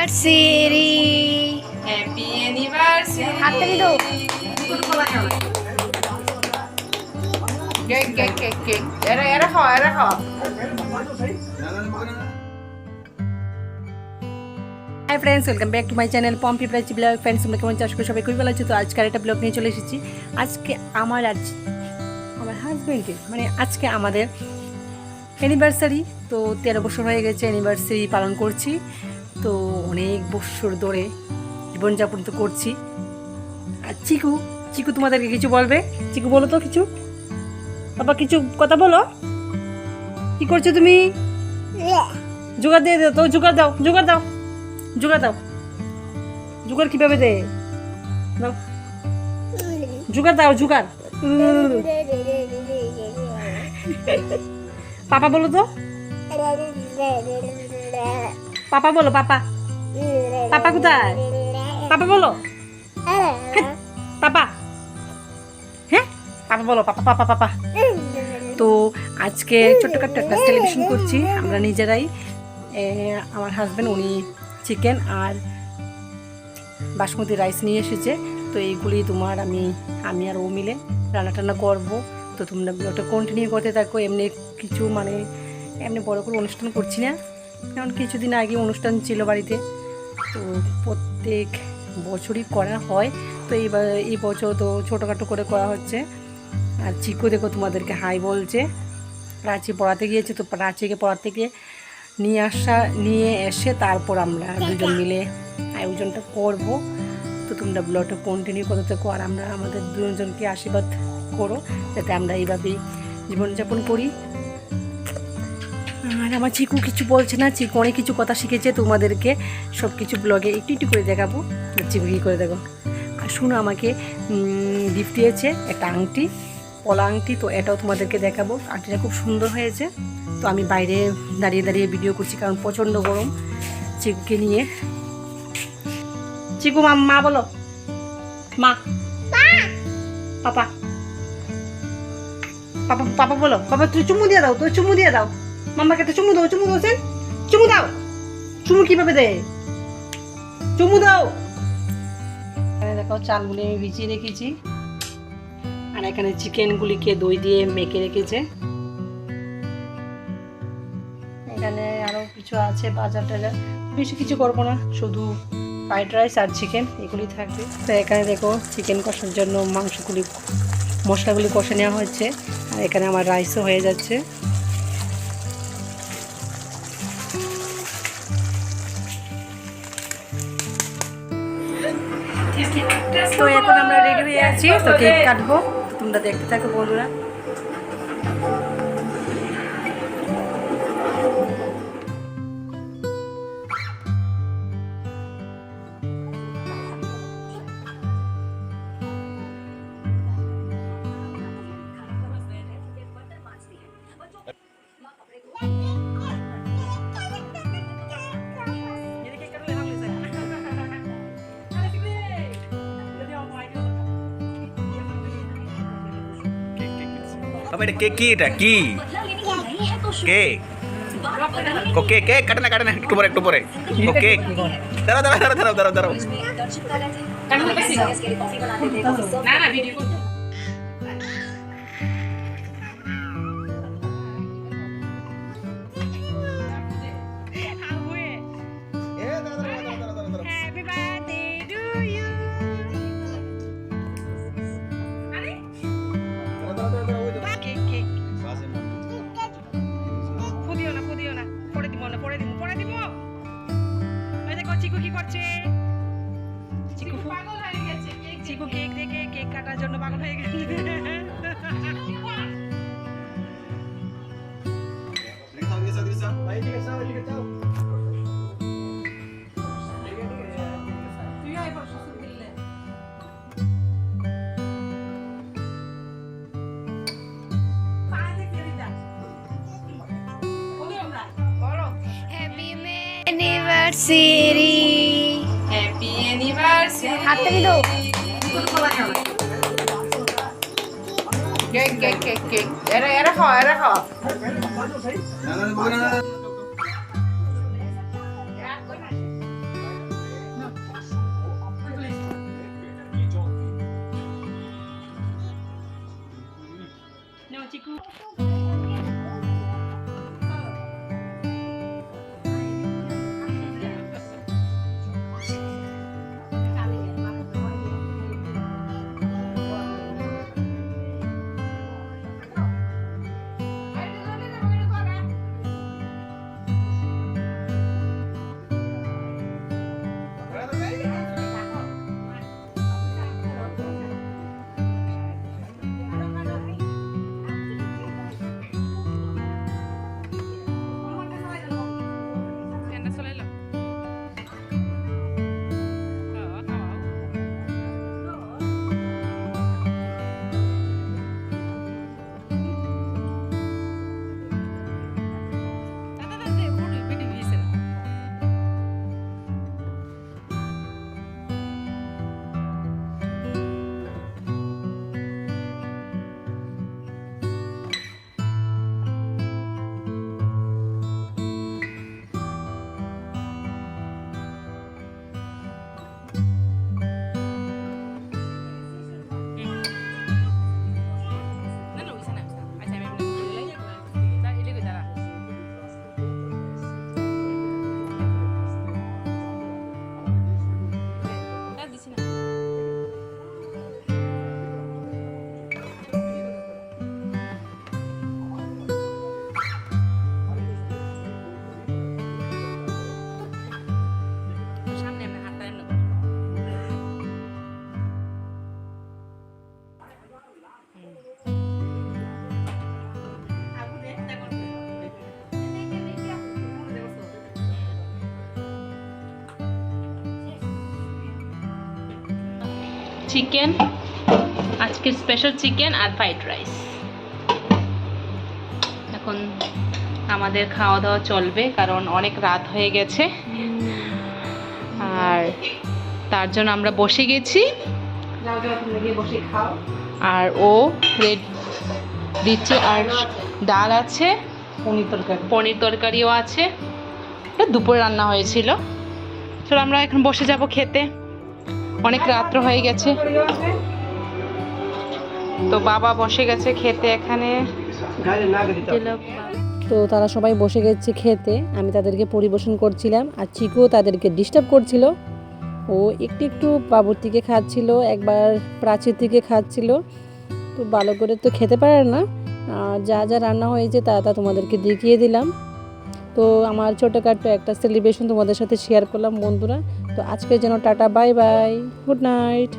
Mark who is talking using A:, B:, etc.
A: Anniversary
B: happy anniversary
A: হাততালি দাও।
B: Cake cake cake cake. এরা এরা খাওয়া এরা খাওয়া
C: hi friends welcome back to my channel Pompi prize vlog friends তোমরা কেমন চাষ করে সবাই খুবই ভালো আছো। তো আজকে একটা ব্লগ নিয়ে চলে এসেছি। আজকে আমার আজ আমার হাজব্যান্ডের মানে আজকে আমাদের অ্যানিভার্সারি তো তেরো বছর হয়ে গেছে অ্যানিভার্সারি পালন করছি। তো অনেক বছর ধরে জীবনযাপন তো করছি। আর চিকু চিকু তোমাদেরকে কিছু বলবে? চিকু বলো তো কিছু। বাবা, কিছু কথা বলো। কি করছ তুমি? জোগাড় দিয়ে দাও তো, জোগাড় দাও জোগাড় দাও জোগাড় দাও। জোগাড় কীভাবে দে? দাও। জোগাড় দাও, জোগাড়। পাপা বলো তো। পাপা বলো, পাপা। পাপা কোথায়? পাপা বলো। পাপা। হ্যাঁ? পাপা বলো, পাপা পাপা পাপা। তো আজকে ছোট্টখাট্ট একটা টেলিভিশন করছি। আমরা নিজেরাই আমার হাজব্যান্ড উনি চিকেন আর বাসমতি রাইস নিয়ে এসেছে। তো এইগুলি তোমার আমি আমি আর ও মিলে রান্না টান্না করব। তো তোমরা ওটা কন্টিনিউ করতে থাকো। এমনি কিছু মানে এমনি বড় করে অনুষ্ঠান করছি না। কারণ কিছুদিন আগে অনুষ্ঠান ছিল বাড়িতে। প্রত্যেক বছরই করা হয়। তো এইবার এই বছর তো ছোটোখাটো করে করা হচ্ছে। আর চিকু দেখো তোমাদেরকে হাই বলছে। প্রাচী পড়াতে গিয়েছে তো প্রাচীকে পড়াতে গিয়ে নিয়ে আসা, নিয়ে এসে তারপর আমরা দুজন মিলে আয়োজনটা করব। তো তোমরা ব্লগটা কন্টিনিউ করতে থাকো আর আমরা আমাদের দুজনকে আশীর্বাদ করো। যাতে আমরা এইভাবেই জীবনযাপন করি। আর আমার চিকু কিছু বলছে না, চিকু অনেক কিছু কথা শিখেছে তোমাদেরকে। সব কিছু ব্লগে একটু একটু করে দেখাবো। চিকু কী করে দেখো। আর শুনো আমাকে গিফট দিয়েছে একটা আংটি, পলা আংটি, তো এটাও তোমাদেরকে দেখাবো। আংটিটা খুব সুন্দর হয়েছে। তো আমি বাইরে দাঁড়িয়ে দাঁড়িয়ে ভিডিও করছি কারণ প্রচণ্ড গরম চিকুকে নিয়ে। চিকু মা মা বলো। মা। পাপা। পাপা পাপা বলো। পাপা তুই চুমু দিয়ে দাও তুই চুমু দিয়ে দাও। মাম্মাকে একটা চুমু দাও চুমু দাও, সেন। চুমু দাও। চুমু কীভাবে দেয়? চুমু দাও। দেখো চালগুলি আমি ভিজিয়ে রেখেছি। আর এখানে চিকেনগুলিকে দই দিয়ে মেখে রেখেছে। এখানে আরও কিছু আছে, বাজার টাজার। বেশি কিছু করব না, শুধু ফ্রাইড রাইস আর চিকেন, এগুলি থাকবে। তো এখানে দেখো চিকেন কষার জন্য মাংসগুলি, মশলাগুলি কষে নেওয়া হচ্ছে আর এখানে আমার রাইসও হয়ে যাচ্ছে। তো এখন আমরা রেডি হয়ে আছি তো কেক কাটবো। তোমরা দেখতে থাকো বন্ধুরা।
D: এটা কে কি এটা? কি? কেক? ও কেক কেক, কাটে না কাটে না, একটু পরে একটু পরে। ও কেক। দাঁড়াও দাঁড়াও দাঁড়াও দাঁড়াও দাঁড়াও দাঁড়াও।
B: না না ভিডিও
C: কি করছে? চিকু
B: পাগল হয়ে গেছে কেক
C: চিকু কেক দেখে কেক কাটার জন্য পাগল হয়ে গেছে।
B: তুই
A: হাতটা কি
B: কেক কেক কেক কেক। এরা এরা খাও এরা খাও। চিকু চিকেন আজকের স্পেশাল চিকেন আর ফ্রাইড রাইস এখন আমাদের খাওয়া দাওয়া চলবে কারণ অনেক রাত হয়ে গেছে। আর তার জন্য আমরা বসে গেছি। আর ও রেড দিচ্ছে আর ডাল আছে
C: পনির তরকারি।
B: পনির তরকারিও আছে। দুপুরে রান্না হয়েছিল। চলো আমরা এখন বসে যাব খেতে। অনেক রাত্র হয়ে গেছে। তো বাবা বসে গেছে খেতে এখানে।
C: তো তারা সবাই বসে গেছে খেতে। আমি তাদেরকে পরিবেশন করছিলাম আর চিকুও তাদেরকে ডিস্টার্ব করছিল। ও একটু একটু বাবুর থেকে খাচ্ছিল, একবার প্রাচীর থেকে খাচ্ছিল। তো ভালো করে তো খেতে পারে না। যা যা রান্না হয়েছে তা তা তোমাদেরকে দেখিয়ে দিলাম। তো আমার ছোটোখাটো একটা সেলিব্রেশন তোমাদের সাথে শেয়ার করলাম বন্ধুরা। তো আজকের জন্য tata bye bye good night.